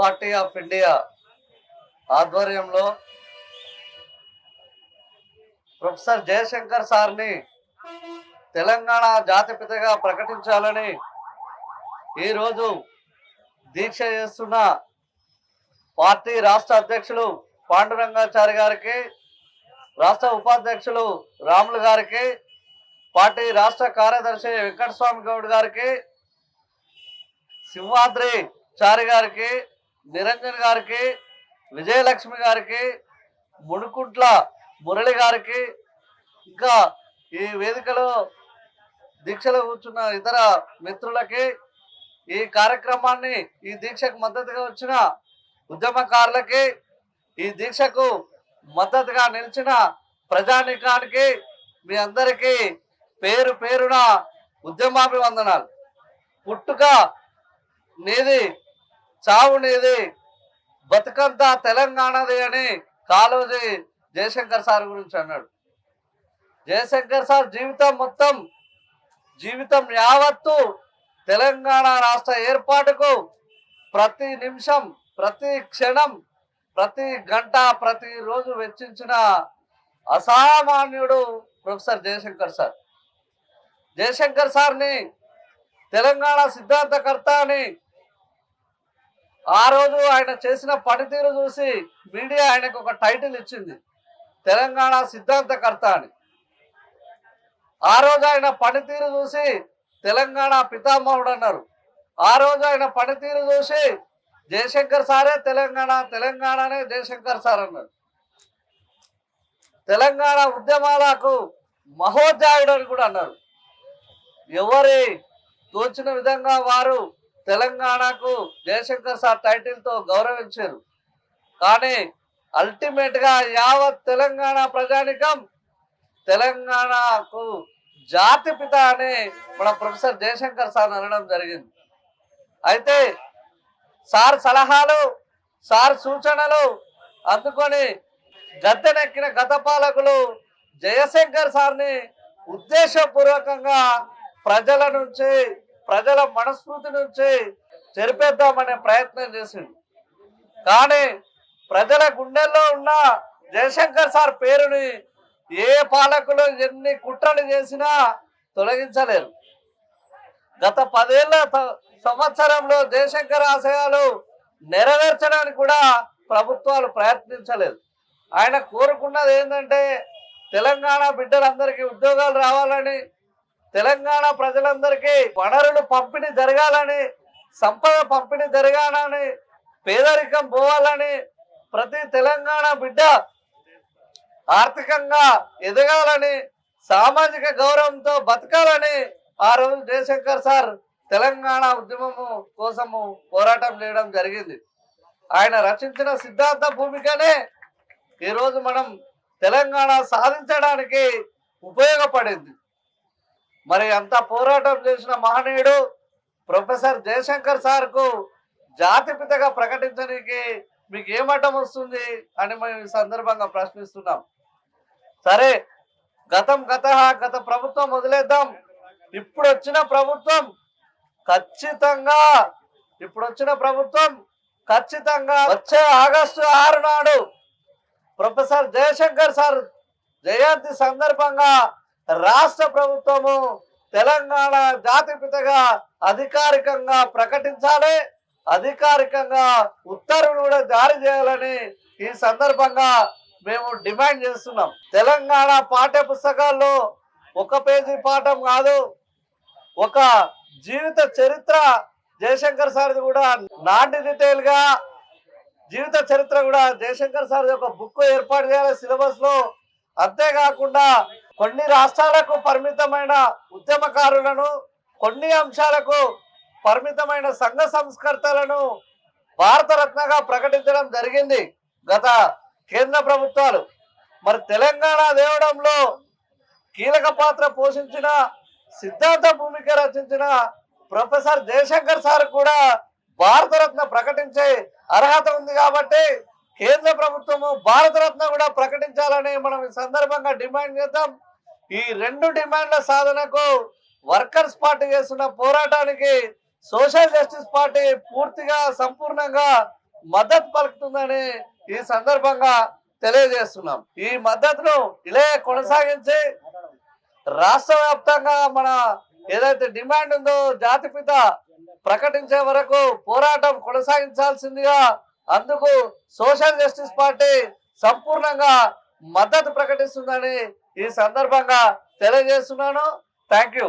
Party of India ఆధ్వర్యంలో professor Jayashankar సార్ని తెలంగాణ జాతిపితగా ప్రకటించాలని ఈరోజు దీక్ష చేస్తున్న పార్టీ రాష్ట్ర అధ్యక్షులు పాండురంగాచారి గారికి రాష్ట్ర ఉపాధ్యక్షులు రాములు గారికి పార్టీ రాష్ట్ర కార్యదర్శి వెంకటస్వామి గౌడ్ గారికి సింహాద్రి చారి గారికి నిరంజన్ గారికి విజయలక్ష్మి గారికి మునుకుంట్ల మురళి గారికి ఇంకా ఈ వేదికలో దీక్షలో కూర్చున్న ఇతర మిత్రులకి ఈ కార్యక్రమాన్ని ఈ దీక్షకు మద్దతుగా వచ్చిన ఉద్యమకారులకి ఈ దీక్షకు మద్దతుగా నిలిచిన ప్రజానీకానికి మీ అందరికీ పేరు పేరున ఉద్యమాభివందనాలు. పుట్టుక నేది చావునేది బతుకంతా తెలంగాణది అని కాలోజీ జయశంకర్ సార్ గురించి అన్నాడు. జయశంకర్ సార్ జీవితం మొత్తం జీవితం యావత్తు తెలంగాణ రాష్ట్ర ఏర్పాటుకు ప్రతి నిమిషం ప్రతి క్షణం ప్రతి గంట ప్రతి రోజు వెచ్చించిన అసామాన్యుడు ప్రొఫెసర్ జయశంకర్ సార్. జయశంకర్ సార్ని తెలంగాణ సిద్ధాంతకర్త అని ఆ రోజు ఆయన చేసిన పనితీరు చూసి మీడియా ఆయనకు ఒక టైటిల్ ఇచ్చింది. తెలంగాణ సిద్ధాంతకర్త అని. ఆ రోజు ఆయన పనితీరు చూసి తెలంగాణ పితామహుడు అన్నారు. ఆ రోజు ఆయన పనితీరు చూసి జయశంకర్ సారే తెలంగాణ తెలంగాణనే జయశంకర్ సార్ అన్నారు. తెలంగాణ ఉద్యమాలకు మహోధ్యాయుడు అని కూడా అన్నారు. ఎవరి తోచిన విధంగా వారు తెలంగాణకు జయశంకర్ సార్ టైటిల్తో గౌరవించారు. కానీ అల్టిమేట్గా యావత్ తెలంగాణ ప్రజానికం తెలంగాణకు జాతి పిత అని మన ప్రొఫెసర్ జయశంకర్ సార్ అనడం జరిగింది. అయితే సార్ సలహాలు సార్ సూచనలు అందుకొని గద్దెనెక్కిన గత పాలకులు జయశంకర్ సార్ని ఉద్దేశపూర్వకంగా ప్రజల నుంచి ప్రజల మనస్ఫూర్తి నుంచి చెరిపేద్దామనే ప్రయత్నం చేసింది కానీ ప్రజల గుండెల్లో ఉన్న జయశంకర్ సార్ పేరుని ఏ పాలకులు ఎన్ని కుట్రలు చేసినా తొలగించలేరు గత పదేళ్ళ సంవత్సరంలో జయశంకర్ ఆశయాలు నెరవేర్చడానికి కూడా ప్రభుత్వాలు ప్రయత్నించలేదు. ఆయన కోరుకున్నది ఏంటంటే తెలంగాణ బిడ్డలందరికీ ఉద్యోగాలు రావాలని తెలంగాణ ప్రజలందరికీ వనరులు పంపిణీ జరగాలని సంపద పంపిణీ జరగాలని పేదరికం పోవాలని ప్రతి తెలంగాణ బిడ్డ ఆర్థికంగా ఎదగాలని సామాజిక గౌరవంతో బతకాలని ఆ రోజు జయశంకర్ సార్ తెలంగాణ ఉద్యమము కోసము పోరాటం చేయడం జరిగింది. ఆయన రచించిన సిద్ధాంత భూమికనే ఈరోజు మనం తెలంగాణ సాధించడానికి ఉపయోగపడింది. మరి అంత పోరాటం చేసిన మహనీయుడు ప్రొఫెసర్ జయశంకర్ సార్కు జాతిపితగా ప్రకటించడానికి మీకు ఏమటం వస్తుంది అని మేము ఈ సందర్భంగా ప్రశ్నిస్తున్నాం. సరే గతం గత గత ప్రభుత్వం వదిలేద్దాం. ఇప్పుడు వచ్చిన ప్రభుత్వం ఖచ్చితంగా ఇప్పుడు వచ్చిన ప్రభుత్వం ఖచ్చితంగా వచ్చే ఆగస్టు ఆరు నాడు ప్రొఫెసర్ జయశంకర్ సార్ జయంతి సందర్భంగా రాష్ట్ర ప్రభుత్వము తెలంగాణ జాతిపితగా అధికారికంగా ప్రకటించాలి. అధికారికంగా ఉత్తర్వులు కూడా జారీ చేయాలని ఈ సందర్భంగా మేము డిమాండ్ చేస్తున్నాం. తెలంగాణ పాఠ్య పుస్తకాల్లో ఒక పేజీ పాఠం కాదు ఒక జీవిత చరిత్ర జయశంకర్ సార్ది కూడా నాన్ డీటెయిల్గా జీవిత చరిత్ర కూడా జయశంకర్ సార్ ఒక బుక్ ఏర్పాటు చేయాలి సిలబస్లో అంతేకాకుండా కొన్ని రాష్ట్రాలకు పరిమితమైన ఉద్యమకారులను కొన్ని అంశాలకు పరిమితమైన సంఘ సంస్కర్తలను భారతరత్నగా ప్రకటించడం జరిగింది గత కేంద్ర ప్రభుత్వాలు. మరి తెలంగాణ దేవడంలో కీలక పాత్ర పోషించిన సిద్ధాంత భూమిక రచించిన ప్రొఫెసర్ జయశంకర్ సార్ కూడా భారతరత్న ప్రకటించే అర్హత ఉంది కాబట్టి కేంద్ర ప్రభుత్వము భారతరత్న కూడా ప్రకటించాలని మనం ఈ సందర్భంగా డిమాండ్ చేద్దాం. ఈ రెండు డిమాండ్ల సాధనకు వర్కర్స్ పార్టీ చేస్తున్న పోరాటానికి సోషల్ జస్టిస్ పార్టీ పూర్తిగా సంపూర్ణంగా మద్దతు పలుకుతుందని ఈ సందర్భంగా తెలియజేస్తున్నాం. ఈ మద్దతును ఇలా కొనసాగించి రాష్ట్ర వ్యాప్తంగా మన ఏదైతే డిమాండ్ ఉందో జాతిపిత ప్రకటించే వరకు పోరాటం కొనసాగించాల్సిందిగా అందుకు సోషల్ జస్టిస్ పార్టీ సంపూర్ణంగా మద్దతు ప్రకటిస్తుందని ఈ సందర్భంగా తెలియజేస్తున్నాను. Thank you